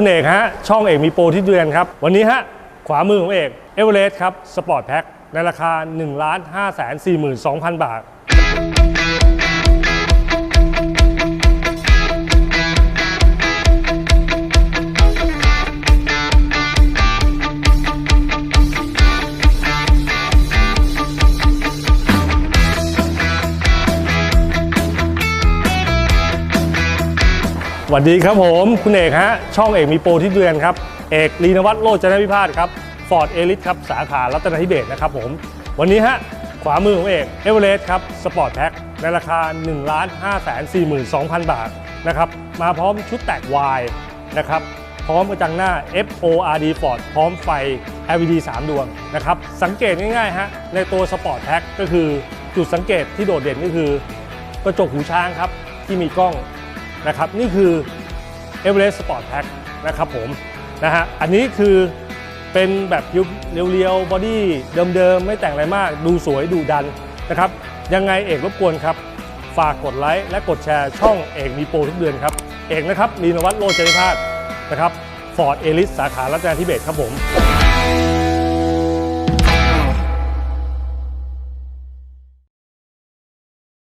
คุณเอกฮะ ช่องเอกมีโปรที่เดือนครับ วันนี้ฮะ ขวามือของเอกเอเวอเรสต์ครับ สปอร์ตแพ็คในราคา 1 5 4 2 0 0 0 บาท สวัสดีครับผมคุณเอกฮะช่องเอกมีโปรที่เดือนครับ เอกลีนวัฒโลจนวิพาทครับฟอร์ดเอลิสครับสาขารัตนทิเบศนะครับผม วันนี้ฮะขวามือของเอกเอเวอเรสต์ครับสปอร์ตแพ็คในราคา 1 5 4 2 0 0 0 บาทนะครับมาพร้อมชุดแตก Y นะครับพร้อมกระจังหน้า FORD Ford พร้อมไฟ LED 3 ดวงนะครับสังเกตง่ายๆฮะในตัวสปอร์ตแพ็คก็คือจุดสังเกตที่โดดเด่นก็คือกระจกหูช้างครับที่มีกล้อง นะครับนี่คือ e v e r e s t Sport Pack นะครับผมนะฮะอันนี้คือเป็นแบบยุคเรียวๆบอดี้เดิมๆ ไม่แต่งอะไรมาก ดูสวยดูดันนะครับยังไงเอกรบกวนครับ ฝากกดไลค์และกดแชร์ช่องเอกมีโปรทุกเดือนครับ เอกนะครับลีนวัฒน์โลจนิพาสนะครับฟอร์ดเอลิสสาขารัตนาธิเบศครับผม